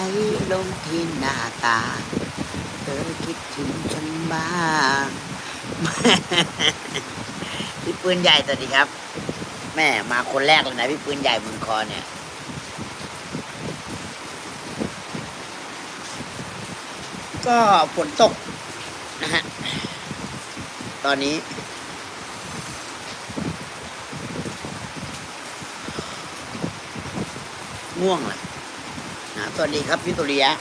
ลลงที่หน้าตา เธอคิดถึงฉันบ้างพี่ปืนใหญ่สวัสดีครับ แม่มาคนแรกเลยนะพี่ปืนใหญ่เมืองคอเนี่ยก็ฝนตกนะฮะ ตอนนี้ ง่วงเลยนะ สวัสดีครับพี่ตุริยะ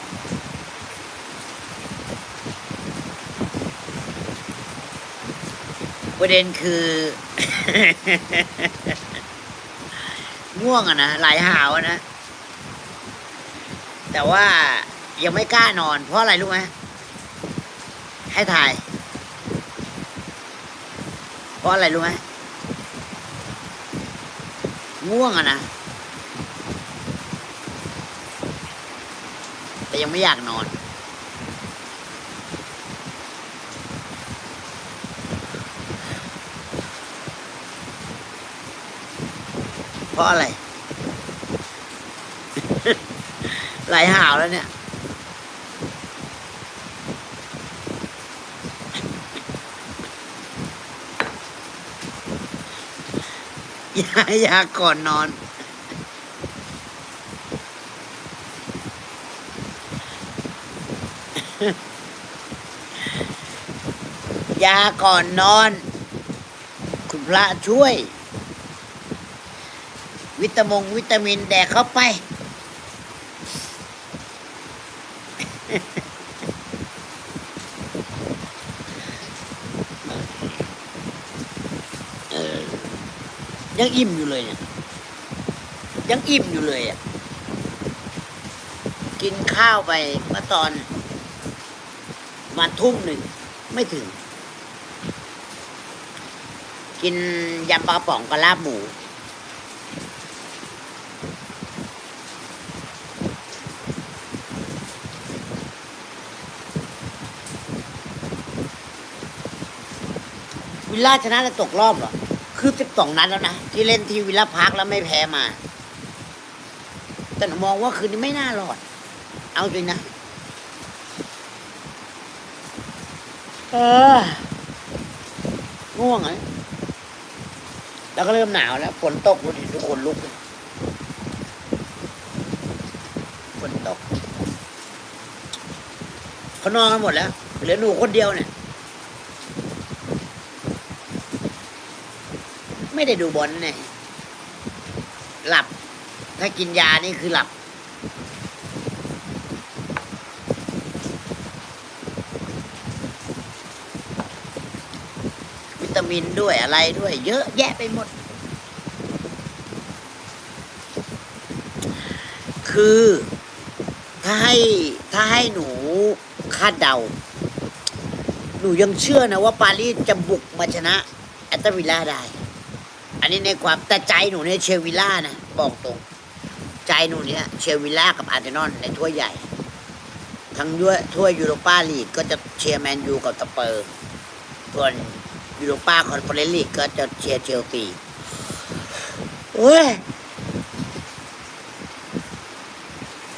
ประเด็นคือ ง่วงอะนะหลายหาวนะ แต่ว่ายังไม่กล้านอน เพราะอะไรรู้ไหมให้ถ่าย เพราะอะไรรู้ไหมง่วงอะนะ แต่ ยังไม่อยากนอน เพราะอะไรหลายหาวแล้วเนี่ยอยายาก่อนนอน ยาก่อนนอน คุณพระช่วย วิตามงวิตามินแดกเข้าไป ยังอิ่มอยู่เลยเนี่ยยังอิ่มอยู่เลยอะ กินข้าวไปเมื่อตอน มาทุ่มหนึ่งไม่ถึง กินยำปลากระป๋องกับลาบหมู วิลล่าชนะจะตกรอบเหรอ คือสิบสองนัดแล้วนะ ที่เล่นที่วิลล่าพาร์คแล้วไม่แพ้มา แต่มองว่าคืนนี้ไม่น่ารอด เอาจริงนะ เออง่วงอะแล้วก็เริ่มหนาวแล้วฝนตกดูดิทุกคนลุกฝนตกเขานอนกันหมดแล้วเหลือหนูคนเดียวเนี่ย ไม่ได้ดูบอลเนี่ยหลับ ถ้ากินยานี่คือหลับ วิตา มินด้วยอะไรด้วย เยอะแยะไปหมด คือถ้าให้ถ้าให้หนูคาดเดา หนูยังเชื่อนะว่าปารีสจะบุกมาชนะแอตตาวิลล่าได้ อันนี้ในความแต่ใจหนูเนี่ยเชวิลล่านะบอกตรง ใจหนูเนี่ยเชวิลล่ากับอาร์เซนอลในถ้วยใหญ่ ทั้งด้วยถ้วยยูโรปาลีกก็จะเชียร์แมนยูกับสเปอร์ส่วน ยูโรปาคอนเฟอเรนซ์ลีกก็จะเชียร์เชลซีโอ้ย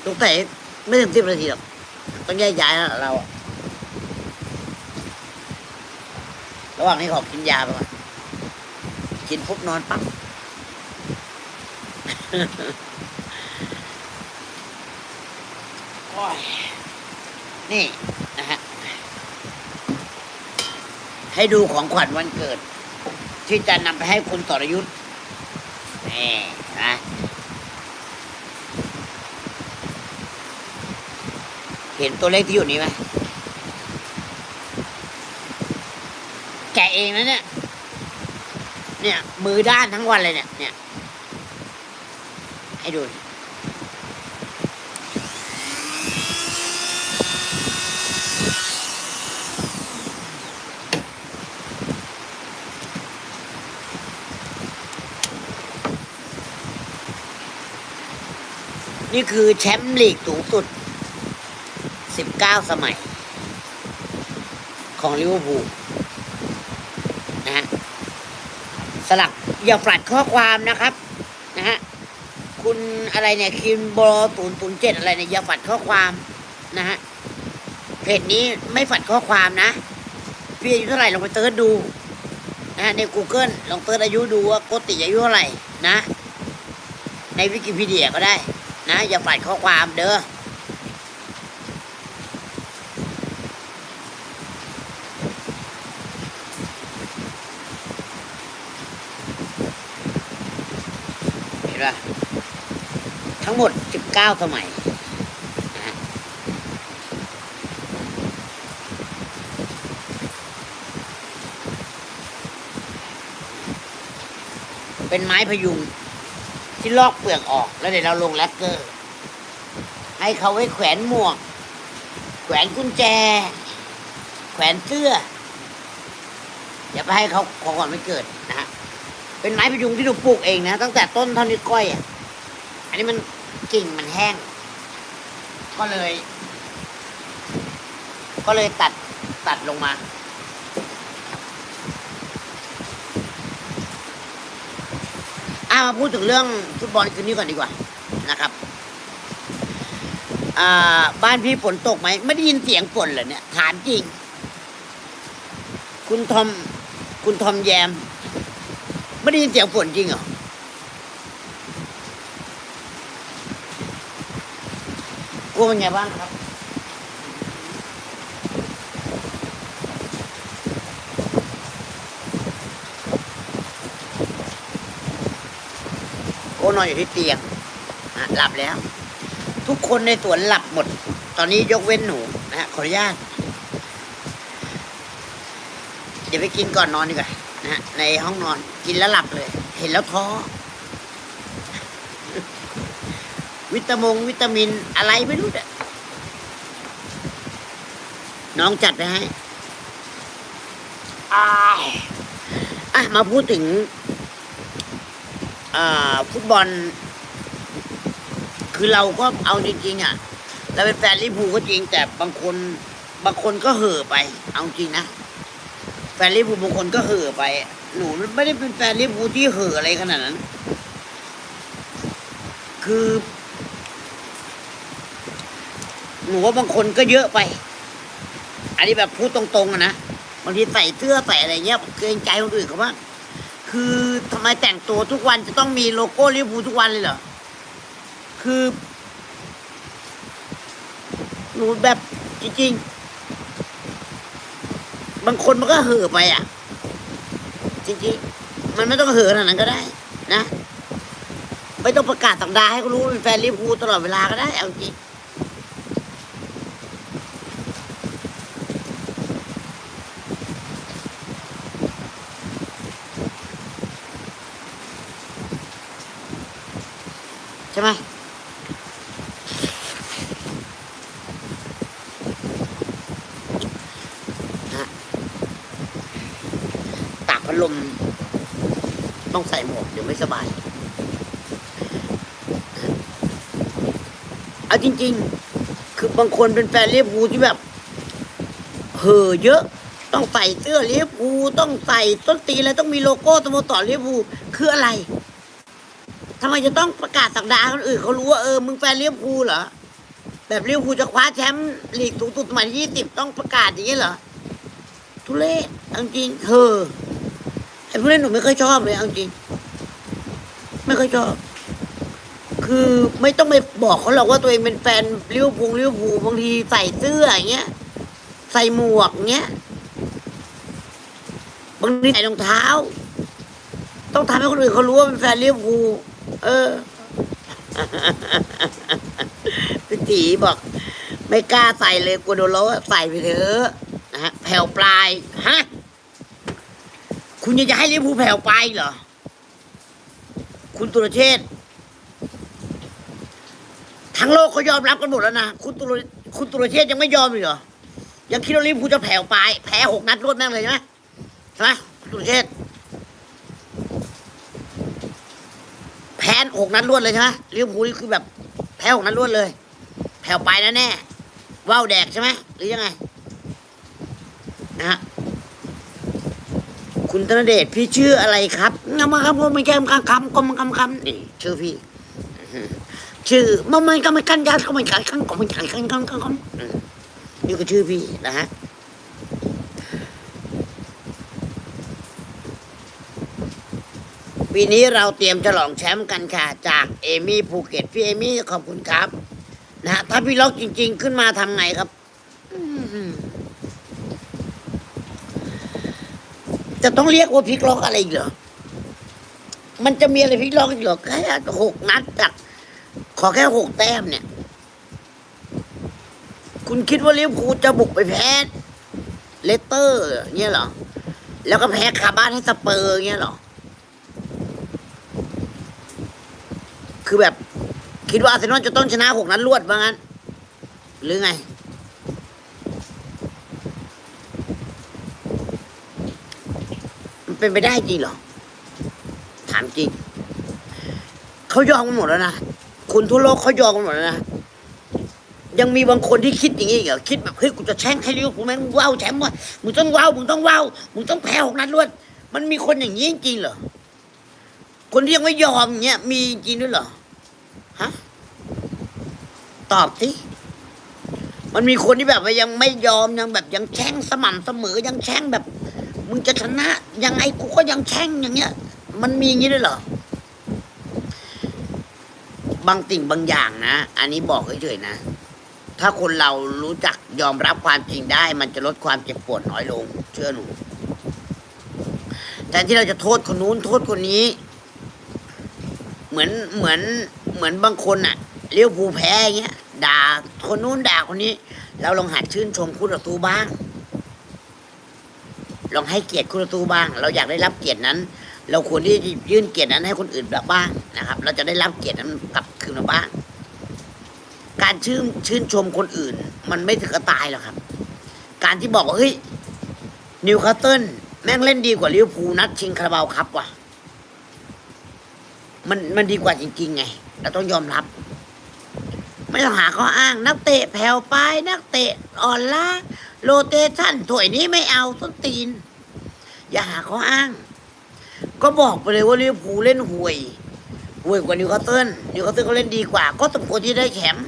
ตรงไหนไม่ถึงสิบนาทีหรอก ต้องแยกย้ายแล้วเรา ระหว่างนี้ขอกินยาไปก่อนกินปุ๊บนอนปั๊บนี่นะฮะ ให้ดูของขวัญวันเกิด ที่จะนำไปให้คุณสรยุทธ์นี่นะเห็นตัวเลขที่อยู่นี้ไหมแกะเองนะเนี่ย เนี่ย มือด้านทั้งวันเลยเนี่ย เนี่ย ให้ดู นี่คือแชมป์ลีกสูงสุด 19 สมัย ของลิเวอร์พูลนะฮะสลักอย่าฝลัดข้อความนะครับนะฮะคุณอะไรเนี่ยคิมบอศูนย์ศูนย์เจ็ดอะไรเนี่ยอย่าฝัดข้อความนะฮะเพจนี้ไม่ฝัดข้อความนะ พี่อายุเท่าไหร่ลองไปเติร์ดดูนะฮะใน Google ลองเติร์ดอายุดูว่าโกติอายุเท่าไหร่นะ ในวิกิพีเดียก็ได้ นะ อย่าฝัดข้อความเด้อเห็นป่ะทั้งหมด 19 สมัยเป็นไม้พยุง ที่ลอกเปลือกออกแล้วเดี๋ยวเราลงแลกเกอร์ ให้เขาไว้แขวนหมวก แขวนกุญแจ แขวนเสื้ออย่าไปให้เขาขอก่อนไม่เกิดนะฮะเป็นไม้พยุงที่หนูปลูกเองนะตั้งแต่ต้นเท่านี้ก้อยอะอันนี้มันกิ่งมันแห้ง ก็เลย ก็เลยตัดตัดลงมา อ่ามาพูดถึงเรื่องฟุตบอลคืนนี้ก่อนดีกว่านะครับอ่าบ้านพี่ฝนตกไหมไม่ได้ยินเสียงฝนเหรอเนี่ยถามจริง คุณทอม คุณทอมแยม ไม่ได้ยินเสียงฝนจริงเหรอกลัวเป็นไงบ้างครับ นอนอยู่ที่เตียงนะหลับแล้ว ทุกคนในสวนหลับหมด ตอนนี้ยกเว้นหนูนะฮะขออนุญาตเดี๋ยวไปกินก่อนนอนดีกว่านะฮะในห้องนอนกินแล้วหลับเลย เห็นแล้วท้อวิตามงวิตามินอะไรไม่รู้เนี่ยน้องจัดไปให้อายอะมาพูดถึงอ่า ฟุตบอล คือเราก็เอาจริงๆอะเราเป็นแฟนลิเวอร์พูลก็จริง แต่บางคนบางคนก็เห่อไป เอาจริงนะแฟนลิเวอร์พูลบางคนก็เห่อไป หนูไม่ได้เป็นแฟนลิเวอร์พูลที่เห่ออะไรขนาดนั้น คือ หนูว่าบางคนก็เยอะไป อันนี้แบบพูดตรงๆนะบางทีใส่เสื้อใส่อะไรเงี้ยเกรงใจคนอื่นเขาบ้าง คือทำไมแต่งตัวทุกวันจะต้องมีโลโก้ลิเวอร์พูลทุกวันเลยเหรอ คือ หนูแบบจริงๆ บางคนมันก็เห่อไปอะ จริงๆ มันไม่ต้องเห่อขนาดนั้นก็ได้ นะ ไม่ต้องประกาศสักดาห์ให้เขารู้เป็นแฟนลิเวอร์พูลตลอดเวลาก็ได้เอาจริง ใช่ไหมตากพัดลมต้องใส่หมวกเดี๋ยวไม่สบาย เอาจริง ๆ คือบางคนเป็นแฟนเลียบูที่แบบเห่อเยอะต้องใส่เสื้อเลียบูต้องใส่ต้นตีอะไรต้องมีโลโก้สโมสรเลียบูคืออะไร ทำไมจะต้องประกาศสักดาคนอื่นเขารู้ว่าเออมึงแฟนเลี้ยวภูเหรอแบบเลี้ยวภูจะคว้าแชมป์ลีกสูงสุดสมัยที่ยี่สิบต้องประกาศอย่างนี้เหรอทุเรศเอาจริงเธอไอ้พวกนี้หนูไม่เคยชอบเลยเอาจริง ไม่เคยชอบ คือไม่ต้องไปบอกเขาหรอกว่าตัวเองเป็นแฟนเลี้ยวภูเลี้ยวภูบางทีใส่เสื้ออย่างเงี้ย ใส่หมวกอย่างเงี้ยบางทีใส่รองเท้า ต้องทำให้คนอื่นเขารู้ว่าเป็นแฟนเลี้ยวภู เออพี่ตีบอก ไม่กล้าใส่เลยกลัวโดนล้อใส่ไปเถอะนะฮะแผ่วปลายฮะคุณยังจะให้ลิเวอร์พูลแผ่วปลายเหรอ คุณตุรเชษทั้งโลกเขายอมรับกันหมดแล้วนะคุณตุรคุณตุรเชษยังไม่ยอมอีกเหรอยังคิดว่าลิเวอร์พูลจะแผ่วปลายแพ้หกนัดรวดแม่งเลยใช่ไหมใช่ไหมคุณตุรเชษ ฐ์แพ้หกนัดรวดเลยใช่ไหมลิเวอร์พูลนี่คือแบบแพ้หกนัดรวดเลย แผ่วไปแน่แน่ว่าวแดกใช่ไหมหรือยังไงนะฮะคุณธนเดชพี่ชื่ออะไรครับงามครับผมไม่ใช่คำคำคำคำคำคำนี่ชื่อพี่ชื่อมันมันก็มันกันยาก็มันกันกันก็มันกันกันกันกันกันอืมนี่ก็ชื่อพี่นะฮะ ปีนี้เราเตรียมฉลองแชมป์กันค่ะ จากเอมี่ภูเก็ตพี่เอมี่ขอบคุณครับ นะฮะถ้าพี่ล็อกจริง ๆ ขึ้นมาทำไงครับจะต้องเรียกว่าพลิกล็อกอะไรอีกเหรอ มันจะมีอะไรพลิกล็อกอีกเหรอแค่หกนัดจากขอแค่หกแต้มเนี่ย คุณคิดว่าลิเวอร์พูลจะบุกไปแพ้เลสเตอร์เงี้ยเหรอ แล้วก็แพ้คาบ้านให้สเปอร์เงี้ยเหรอ คือแบบ คิดว่าอาร์เซนอลจะต้องชนะหกนัดรวดว่างั้น หรือไง มันเป็นไปได้จริงเหรอ ถามจริง เขายอมกันหมดแล้วนะคุณทั่วโลกเขายอมกันหมดแล้วนะ ยังมีบางคนที่คิดอย่างนี้เหรอ คิดแบบเฮ้ยกูจะแช่งให้ลิเวอร์พูแม่งว้าวแชมป์ว่ะมึงต้องว้าวมึงต้องว้าวมึงต้องแพ้หกนัดรวด มันมีคนอย่างนี้จริงเหรอคนที่ยังไม่ยอมอย่างเงี้ยมีจริงด้วยเหรอ ฮะตอบสิมันมีคนที่แบบว่ายังไม่ยอมยังแบบยังแช่งสม่ำเสมอยังแช่งแบบ มึงจะชนะยังไงกูก็ยังแช่งอย่างเงี้ย มันมีอย่างนี้ด้วยเหรอบางสิ่งบางอย่างนะอันนี้บอกเฉยๆนะ ถ้าคนเรารู้จักยอมรับความจริงได้ มันจะลดความเจ็บปวดน้อยลง เชื่อหนูแต่ที่เราจะโทษคนนู้นโทษคนนี้ เหมือนเหมือน เหมือนบางคนอะเลี้ยวภูแพ้อย่างเงี้ยด่าคนนู้นด่าคนนี้ เราลองหัดชื่นชมคู่ต่อสู้บ้าง ลองให้เกียรติคู่ต่อสู้บ้าง เราอยากได้รับเกียรตินั้น เราควรที่จะยื่นเกียรตินั้นให้คนอื่นแบบบ้างนะครับ เราจะได้รับเกียรตินั้นกลับคืนมาบ้าง การชื่นชื่นชมคนอื่น มันไม่ถึงกับตายหรอกครับ การที่บอกว่าเฮ้ยนิวคาสเซิลแม่งเล่นดีกว่าลิเวอร์พูลนัดชิงคาราบาวครับว่ะมันมันดีกว่าจริงๆไง เราต้องยอมรับ ไม่ต้องหาข้ออ้าง นักเตะแผ่วไปนักเตะอ่อนล้าโรเตชันถ้วยนี้ไม่เอาต้นตีน อย่าหาข้ออ้าง ก็บอกไปเลยว่าลิเวอร์พูลเล่นห่วยห่วยกว่านิวคาสเซิลนิวคาสเซิลเขาเล่นดีกว่า ก็สมควรที่ได้แชมป์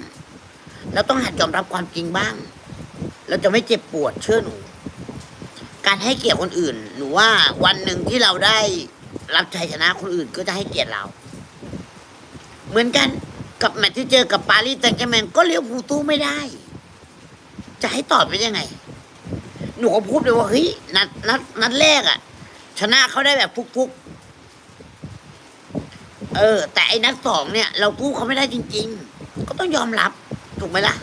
เราต้องหัดยอมรับความจริงบ้าง เราจะไม่เจ็บปวดเชื่อหนู การให้เกียรติคนอื่น หนูว่าวันหนึ่งที่เราได้รับชัยชนะคนอื่นก็จะให้เกียรติเรา เหมือนกันกับแมตช์ที่เจอกับปารีสแซงต์แชร์แมงก็เลี้ยวภูตู้ไม่ได้ จะให้ตอบไปยังไง หนูก็พูดเลยว่าเฮ้ยนัดนัดนัดแรกอะชนะเขาได้แบบฟุกๆ เออ แต่ไอ้นัดสองเนี่ย เรากู้เขาไม่ได้จริง ๆ ก็ต้องยอมรับ ถูกไหมล่ะ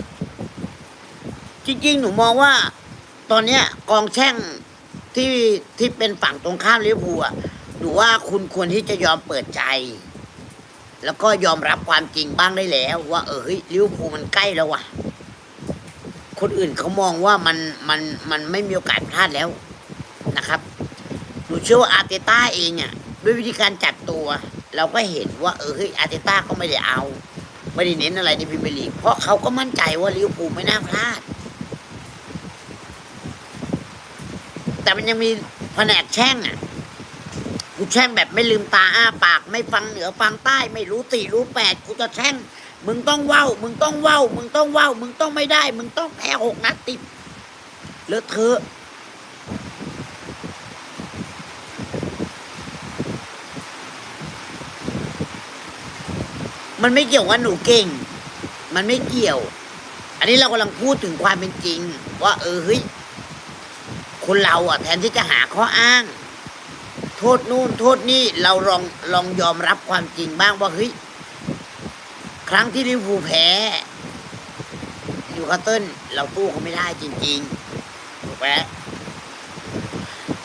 จริง ๆ หนูมองว่า ตอนเนี้ย กองแช่งที่ที่เป็นฝั่งตรงข้ามลิเวอร์พูลอะหนูว่าคุณควรที่จะยอมเปิดใจ แล้วก็ยอมรับความจริงบ้างได้แล้ว ว่าเออเฮ้ยลิเวอร์พูลมันใกล้แล้วว่ะ คนอื่นเขามองว่ามันมันมันไม่มีโอกาสพลาดแล้วนะครับหนูเชื่อว่าอาร์เตต้าเองอะด้วยวิธีการจัดตัว เราก็เห็นว่าเออเฮ้ยอาร์เตต้าก็ไม่ได้เอา ไม่ได้เน้นอะไรในพรีเมียร์ลีกเพราะเขาก็มั่นใจว่าลิเวอร์พูลไม่น่าพลาด แต่มันยังมีแผนกแช่งอะ กูแช่งแบบไม่ลืมตาอ้าปาก ไม่ฟังเหนือฟังใต้ไม่รู้ตีรู้แปดกูจะแช่ง มึงต้องว้าวมึงต้องว้าวมึงต้องว้าวมึงต้องไม่ได้ มึงต้องแพ้หกนัดติดเลอะเทอะมันไม่เกี่ยวว่าหนูเก่ง มันไม่เกี่ยว อันนี้เรากำลังพูดถึงความเป็นจริง ว่า เออเฮ้ยคนเราอะ แทนที่จะหาข้ออ้าง โทษนู่นโทษนี่เราลองลองยอมรับความจริงบ้างว่าเฮ้ยครั้งที่ลิเวอร์พูลแพ้นิวคาสเซิลเราตู้เขาไม่ได้จริงๆถูกไหม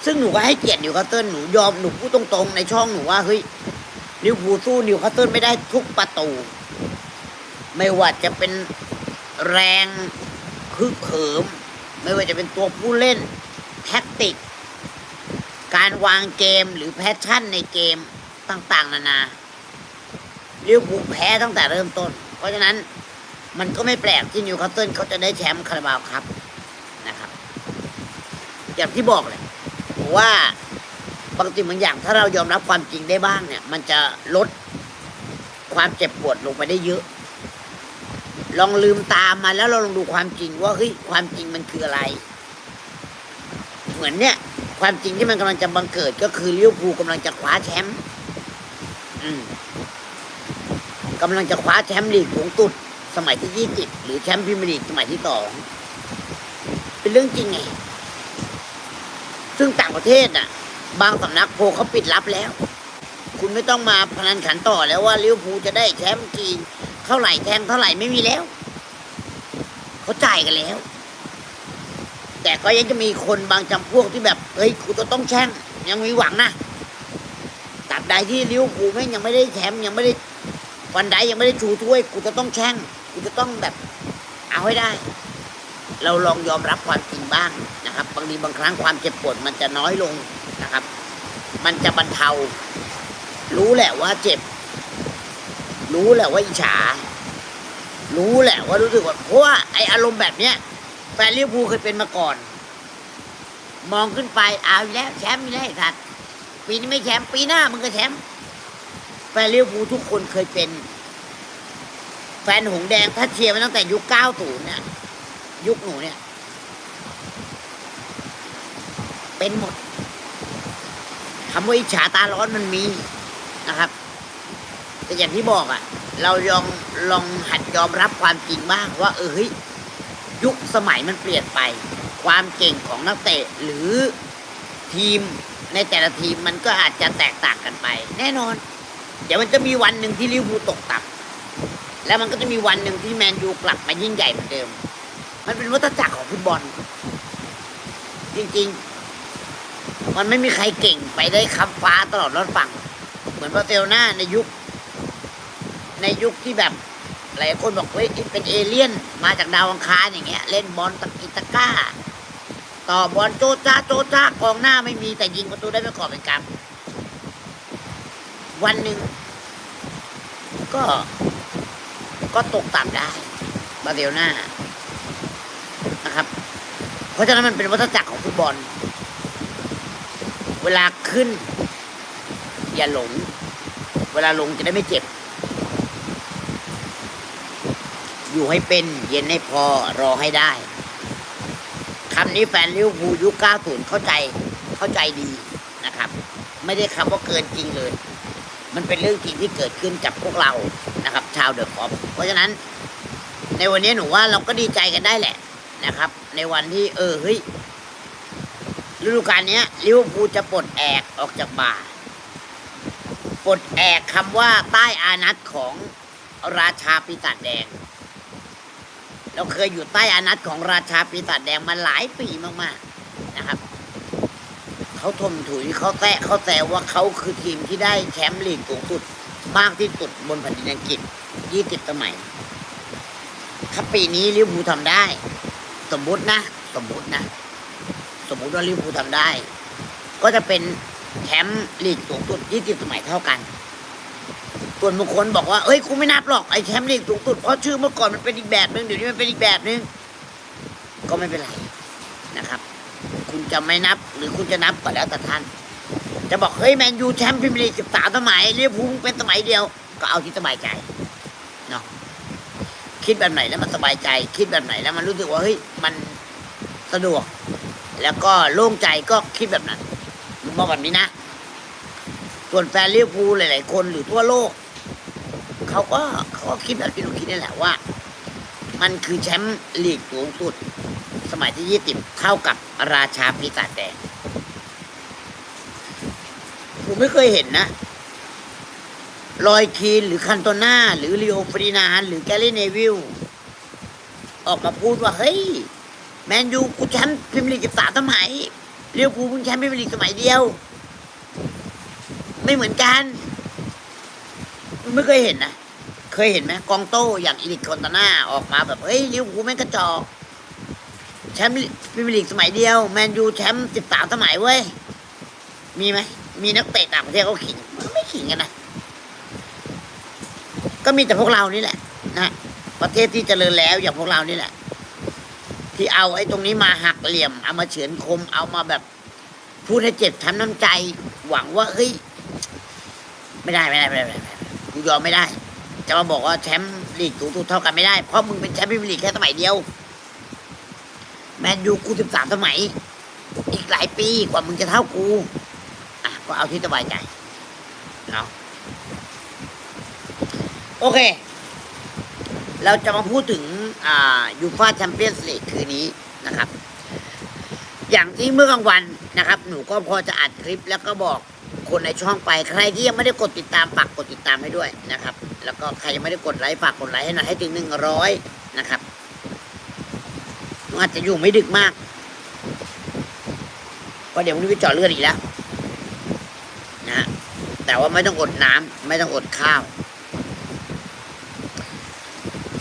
ซึ่งหนูก็ให้เกียรตินิวคาสเซิลหนูยอมหนูพูดตรงๆในช่องหนูว่าเฮ้ยลิเวอร์พูลสู้นิวคาสเซิลไม่ได้ทุกประตู ไม่ว่าจะเป็นแรงฮึกเหิม ไม่ว่าจะเป็นตัวผู้เล่น แท็กติก การวางเกมหรือแพชชั่นในเกมต่าง ๆ นานาลิเวอร์พูลแพ้ตั้งแต่เริ่มต้น เพราะฉะนั้นมันก็ไม่แปลกที่นิวคาสเซิลเขาจะได้แชมป์คาราบาวครับนะครับ อย่างที่บอกเลยว่าบางสิ่งบางอย่างถ้าเรายอมรับความจริงได้บ้างเนี่ย มันจะลดคความเจ็บปวดลงไปได้เยอะ ลองลืมตามมาแล้วเราลองดูความจริงว่าเฮ้ยความจริงมันคืออะไร เหมือนเนี่ย ความจริงที่มันกำลังจะบังเกิดก็คือลิเวอร์พูลกำลังจะคว้าแชมป์กำลังจะคว้าแชมป์ลีกสูงสุดสมัยที่ยี่สิบหรือแชมป์พรีเมียร์ลีกสมัยที่สองเป็นเรื่องจริงไง ซึ่งต่างประเทศน่ะ บางสำนักโพเขาปิดลับแล้ว คุณไม่ต้องมาพนันขันต่อแล้วว่าลิเวอร์พูลจะได้แชมป์กี่เท่าไหร่แทงเท่าไหร่ไม่มีแล้ว เขาจ่ายกันแล้ว แต่ก็ยังจะมีคนบางจำพวกที่แบบเฮ้ยกูจะต้องแช่งยังมีหวังนะตราบใดที่ลิเวอร์พูลแม่งยังไม่ได้แชมป์ยังไม่ได้วันใดยังไม่ได้ชูถ้วย กูจะต้องแช่งกูจะต้องแบบเอาให้ได้ เราลองยอมรับความจริงบ้างนะครับ บางทีบางครั้งความเจ็บปวดมันจะน้อยลงนะครับ มันจะบรรเทา รู้แหละว่าเจ็บ รู้แหละว่าอิจฉารู้แหละว่ารู้สึกว่าเพราะว่าไออารมณ์แบบเนี้ย แฟนลิเวอร์พูลเคยเป็นมาก่อน มองขึ้นไปเอาแล้วแชมป์อีแล้วไอ้สัตว์ปีนี้ไม่แชมป์ปีหน้ามึงก็แชมป์แฟนลิเวอร์พูลทุกคนเคยเป็น แฟนหงแดงถ้าเชียร์มาตั้งแต่ยุค 90 เนี่ย ยุคหนูเนี่ย เป็นหมดคำว่าอิจฉาตาร้อนมันมีนะครับ แต่อย่างที่บอกอะ่ะ เราลองลองหัดยอมรับความจริงบ้างว่า เออเฮ้ย ยุคสมัยมันเปลี่ยนไป ความเก่งของนักเตะหรือทีมในแต่ละทีมมันก็อาจจะแตกต่างกันไป แน่นอน เดี๋ยวมันจะมีวันหนึ่งที่ลิเวอร์พูลตกต่ำแล้วมันก็จะมีวันหนึ่งที่แมนยูกลับมายิ่งใหญ่เหมือนเดิม มันเป็นวัฏจักรของฟุตบอล จริงๆ มันไม่มีใครเก่งไปได้คับฟ้าตลอดรอดฝั่ง เหมือนบาร์เซโลนาในยุค ในยุคที่แบบ หลายคนบอกเฮ้ยเป็นเอเลี่ยนมาจากดาวอังคารอย่างเงี้ย เล่นบอลตะกิตะก้า ต่อบอลโจจ้าโจจ้ากองหน้าไม่มีแต่ยิงประตูได้ไม่ก่อเป็นกรรมวันหนึ่งก็ก็ตกต่ำได้บาร์เซโลนานะครับ เพราะฉะนั้นมันเป็นวัฏจักรของฟุตบอล เวลาขึ้น อย่าหลง เวลาลงจะได้ไม่เจ็บ อยู่ให้เป็นเย็นให้พอรอให้ได้คำนี้แฟนลิเวอร์พูลยุค90 เข้าใจเข้าใจดีนะครับ ไม่ได้คำว่าเกินจริงเลย มันเป็นเรื่องจริงที่เกิดขึ้นกับพวกเรานะครับ ชาวเดอะคอปเพราะฉะนั้น ในวันนี้หนูว่าเราก็ดีใจกันได้แหละนะครับ ในวันที่เออเฮ้ยฤดูกาลนี้ลิเวอร์พูลจะปลดแอกออกจากบ่าปลดแอกคำว่าใต้อานัตของราชาปีศาจแดง เราเคยอยู่ใต้อานัตของราชาปีศาจแดงมาหลายปีมากๆนะครับเขาทมถุยเขาแตะเขาแซวว่าเขาคือทีมที่ได้แชมป์ลีกสูงสุดมากที่สุดบนแผ่นดินอังกฤษ 20 สมัย ถ้าปีนี้ลิเวอร์พูลทำได้ สมมตินะ สมมตินะ สมมติว่าลิเวอร์พูลทำได้ ก็จะเป็นแชมป์ลีกสูงสุด 20 สมัยเท่ากัน ส่วนบางคนบอกว่าเอ้ยกูไม่นับหรอกไอ้แชมป์ลีกสูงสุดเพราะชื่อเมื่อก่อนมันเป็นอีกแบบนึงเดี๋ยวนี้มันเป็นอีกแบบนึงก็ไม่เป็นไรนะครับ คุณจะไม่นับหรือคุณจะนับก็แล้วแต่ท่าน จะบอกเฮ้ยแมนยูแชมป์พรีเมียร์ลีกสิบสามสมัยลิเวพูลเป็นสมัยเดียว ก็เอาที่สบายใจเนาะคิดแบบไหนแล้วมันสบายใจ คิดแบบไหนแล้วมันรู้สึกว่าเฮ้ยมันสะดวก แล้วก็โล่งใจก็คิดแบบนั้นมองแบบนี้นะส่วนแฟนลิเวอร์พูหลาย ๆ คนหรือทั่วโลก เขาก็เขาก็คิดแบบที่หนูคิดนี่แหละว่า มันคือแชมป์ลีกสูงสุด สมัยที่ยี่สิบเท่ากับราชาปีศาจแดงผมไม่เคยเห็นนะลอยคีนหรือคันโตนาหรือลีโอฟรีนานหรือแกลลี่เนวิลออกมาพูดว่า เฮ้ย แมนยูกูแชมป์พรีเมียร์ลีกสิบสามสมัยเรียวภูเพิ่งแชมป์พรีเมียร์ลีกสมัยเดียว ไม่เหมือนกัน ไม่เคยเห็นนะเคยเห็นไหมกองโต้อย่างอีริกคอนตาน่าออกมาแบบเฮ้ยลิเวอร์พูลแม่งกระจอกแชมป์พรีเมียร์ลีกสมัยเดียวแมนยูแชมป์สิบสามสมัยเว้ยมีไหมมีนักเตะต่างประเทศเขาขิงไม่ขิงกันนะก็มีแต่พวกเรานี่แหละนะประเทศที่เจริญแล้วอย่างพวกเรานี่แหละ ที่เอาไอ้ตรงนี้มาหักเหลี่ยม เอามาเฉือนคม เอามาแบบพูดให้เจ็บช้ำน้ำใจ หวังว่าเฮ้ยไม่ได้ไม่ได้ไม่ได้ไม่ได้ไม่ได้ กูยอมไม่ได้ จะมาบอกว่าแชมป์ลีกสูงสุดเท่ากันไม่ได้ เพราะมึงเป็นแชมป์พรีเมียร์ลีกแค่สมัยเดียว แมนยูกูสิบสามสมัย อีกหลายปีกว่ามึงจะเท่ากู อะก็เอาที่สบายใจเนาะโอเค เราจะมาพูดถึงอ่ายูฟาแชมเปี้ยนส์ลีกคืนนี้นะครับ อย่างที่เมื่อกลางวันนะครับ หนูก็พอจะอัดคลิปแล้วก็บอก คนในช่องไป ใครที่ยังไม่ได้กดติดตามฝากกดติดตามให้ด้วยนะครับ แล้วก็ใครยังไม่ได้กดไลค์ฝากกดไลค์ให้หน่อยให้ถึงหนึ่งร้อยนะครับอาจจะอยู่ไม่ดึกมากเพราะเดี๋ยววันนี้ไปเจาะเลือดอีกแล้วนะแต่ว่าไม่ต้องอดน้ำไม่ต้องอดข้าว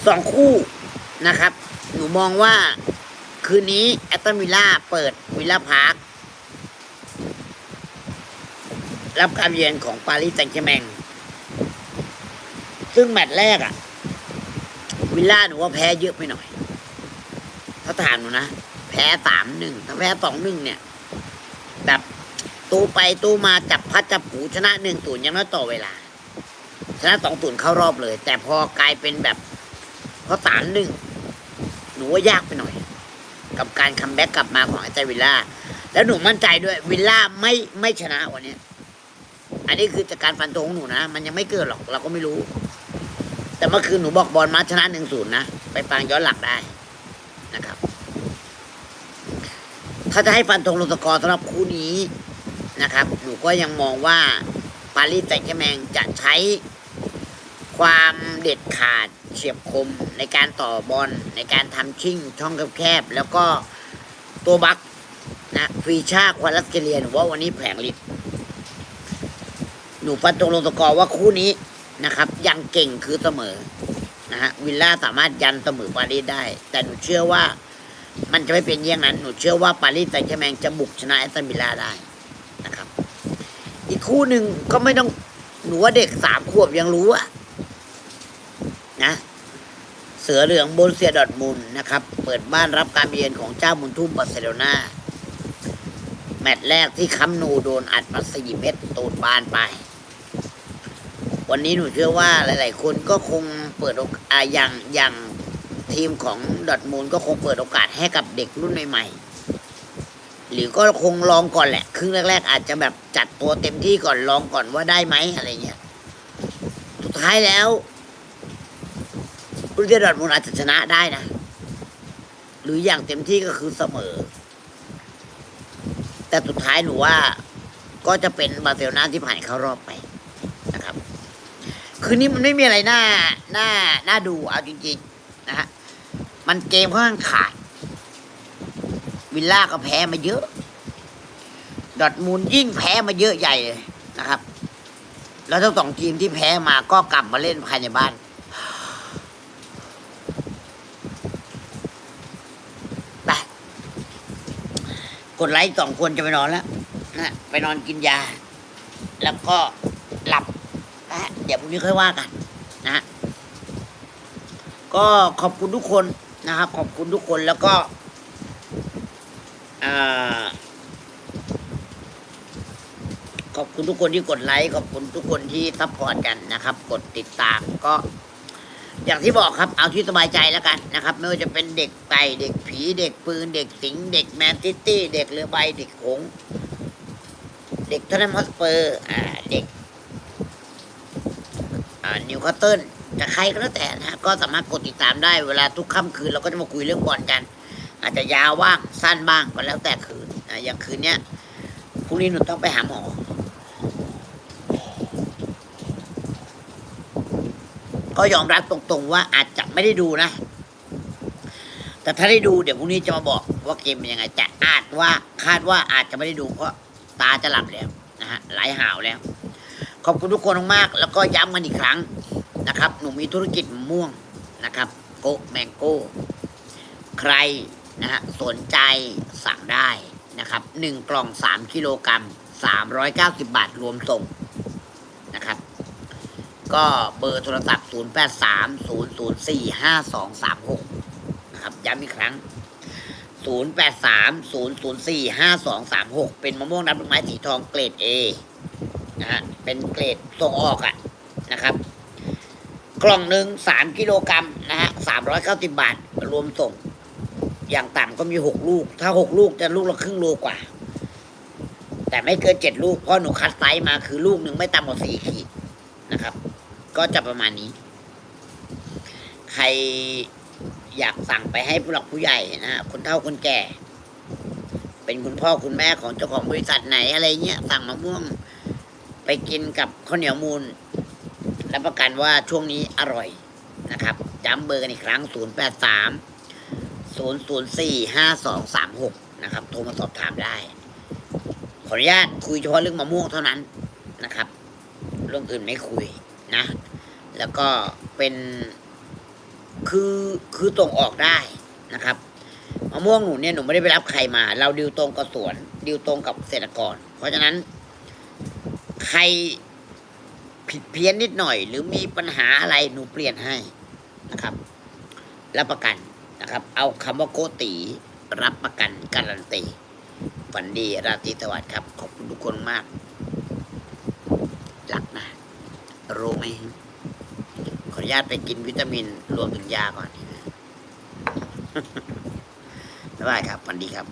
สองคู่นะครับ หนูมองว่าคืนนี้แอตตันวิลล่าเปิดวิลล่าพาร์ค รับการเยือนของปารีสแซงต์แชร์แมงซึ่งแมตช์แรกอะวิลล่าหนูว่าแพ้เยอะไปหน่อย ถ้าถามหนูนะ แพ้สามหนึ่งถ้าแพ้สองหนึ่งเนี่ย แบบตูไปตูมาจับพัดจับผูชนะหนึ่งตูนยังน้อยต่อเวลา ชนะสองตูนเข้ารอบเลย แต่พอกลายเป็นแบบเพราะสามหนึ่งหนูว่ายากไปหน่อย กับการคัมแบ็กกลับมาของไอเจวิลล่า แล้วหนูมั่นใจด้วยวิลล่าไม่ไม่ชนะวันนี้ อันนี้คือจากการฟันธงของหนูนะ มันยังไม่เกิดหรอกเราก็ไม่รู้ แต่เมื่อคืนหนูบอกบอลมาชนะหนึ่งศูนย์นะ ไปฟังย้อนหลังได้นะครับ ถ้าจะให้ฟันธงลงสกอร์สำหรับคู่นี้นะครับ หนูก็ยังมองว่าปารีสแซงต์แมงจะใช้ความเด็ดขาดเฉียบคมในการต่อบอลในการทำชิ่งช่องแคบๆแล้วก็ตัวบักนะฟีชาควาลัสเกเลียนว่าวันนี้แผงฤทธิ์ หนูฟันตรงลงตะกอร์ว่าคู่นี้นะครับ ยังเก่งคือเสมอนะฮะวิลล่าสามารถยันเสมอปารีสได้ แต่หนูเชื่อว่า มันจะไม่เป็นอย่างนั้น หนูเชื่อว่าปารีสแซงต์แชร์แมงจะบุกชนะแอสตันวิลล่าได้นะครับ อีกคู่หนึ่งก็ไม่ต้องหนูว่าเด็กสามขวบยังรู้อะนะ เสือเหลืองโบนเซียดอร์ทมุนนะครับ เปิดบ้านรับการเยือนของเจ้ามุนทุ่มบาร์เซโลนาแมตช์แรกที่คัมนูโดนอัดมาสี่เม็ดตูดบานไป วันนี้หนูเชื่อว่าหลาย ๆ คนก็คงเปิดโอกอ่าอย่างอย่างทีมของดอทมุนด์ก็คงเปิดโอกาสให้กับเด็กรุ่นใหม่ๆ หรือก็คงลองก่อนแหละ ครึ่งแรก ๆ อาจจะแบบจัดตัวเต็มที่ก่อนลองก่อนว่าได้ไหมอะไรเงี้ย สุดท้ายแล้วบรูเซียดอร์ทมุนด์อาจจะชนะได้นะ หรืออย่างเต็มที่ก็คือเสมอ แต่สุดท้ายหนูว่าก็จะเป็นบาร์เซโลนาที่ผ่านเข้ารอบไป คืนนี้มันไม่มีอะไรน่าน่าน่าดูเอาจริงๆนะฮะมันเกมค่อนข้างขาด วิลล่าก็แพ้มาเยอะ ดอทมูลยิ่งแพ้มาเยอะใหญ่เลยนะครับ แล้วทั้งสองทีมที่แพ้มาก็กลับมาเล่นภายในบ้านไปกดไลค์สองคนจะไปนอนแล้วนะไปนอนกินยา แล้วก็หลับ นะเดี๋ยวพรุ่งนี้ค่อยว่ากันนะ ก็ขอบคุณทุกคนนะครับ ขอบคุณทุกคนแล้วก็ขอบคุณทุกคนที่กดไลค์ขอบคุณทุกคนที่ซัพพอร์ตกันนะครับ กดติดตามก็ อย่างที่บอกครับ เอาที่สบายใจแล้วกันนะครับ ไม่ว่าจะเป็นเด็กไก่เด็กผีเด็กปืน เด็กสิงเด็กแมนซิตี้ เด็กเรือใบเด็กหงเด็กทนนัมฮอสเปอร์เด็ก นิวคาสเซิลจะใครก็แล้วแต่นะฮะก็สามารถกดติดตามได้เวลาทุกค่ำคืนเราก็จะมาคุยเรื่องบอลกัน อาจจะยาวบ้างสั้นบ้างก็แล้วแต่คืนอ่าอย่างคืนเนี้ยพรุ่งนี้หนูต้องไปหาหมอก็ยอมรับตรงๆว่าอาจจะไม่ได้ดูนะ แต่ถ้าได้ดูเดี๋ยวพรุ่งนี้จะมาบอกว่าเกมเป็นยังไง แต่อาจว่าคาดว่าอาจจะไม่ได้ดูเพราะตาจะหลับแล้วนะฮะไหลหาวแล้ว ขอบคุณทุกคนมากๆแล้วก็ย้ำกันอีกครั้งนะครับ หนูมีธุรกิจม่วงนะครับ โกแมงโก้ ใครนะฮะสนใจสั่งได้นะครับหนึ่งกล่องสามกิโลกรัมสามร้อยเก้าสิบาทรวมส่งนะครับ ก็เบอร์โทรศัพท์0 8 3 0 0 4 5 2 3 6นะครับย้ำอีกครั้ง0 8 3 0 0 4 5 2 3 6เป็นมะม่วงน้ำดอกไม้สีทองเกรด A นะฮะ เป็นเกรดส่งออกอะ่ะนะครับ กล่องหนึ่งสามกิโลกรัมนะฮะสามร้อยเก้าสิบาท รวมส่ง อย่างต่ำก็มีหกลูก ถ้าหกลูกจะลูกละครึ่งโลกว่า แต่ไม่เกินเจ็ดลูก เพราะหนูคัดไซส์มาคือลูกหนึ่งไม่ต่ำกว่าสี่ขีดนะครับ ก็จะประมาณนี้ ใครอยากสั่งไปให้ผู้หลักผู้ใหญ่นะฮะคนเฒ่าคนแก่ เป็นคุณพ่อคุณแม่ของเจ้าของบริษัทไหนอะไรเงี้ยสั่งมะม่วง ไปกินกับข้าวเหนียวมูลรับประกันว่าช่วงนี้อร่อยนะครับจำเบอร์กันอีกครั้ง 0 8 3 0 0 4 5 2 3 6 นะครับ โทรมาสอบถามได้ ขออนุญาตคุยเฉพาะเรื่องมะม่วงเท่านั้นนะครับ เรื่องอื่นไม่คุยนะ แล้วก็เป็นคือคือส่งออกได้นะครับมะม่วงหนูเนี่ยหนูไม่ได้ไปรับใครมา เราดิวตรงกับสวนดิวตรงกับเกษตรกร เพราะฉะนั้น ใครผิดเพี้ยนนิดหน่อย หรือมีปัญหาอะไรหนูเปลี่ยนให้นะครับ รับประกันนะครับ เอาคำว่าโกติรับประกันการันตีฝันดีราตรีสวัสดิ์ครับ ขอบคุณทุกคนมากรักนะ รู้ไหมขออนุญาตไปกินวิตามินรวมถึงยาก่อนบ๊ายบายครับฝันดีครับ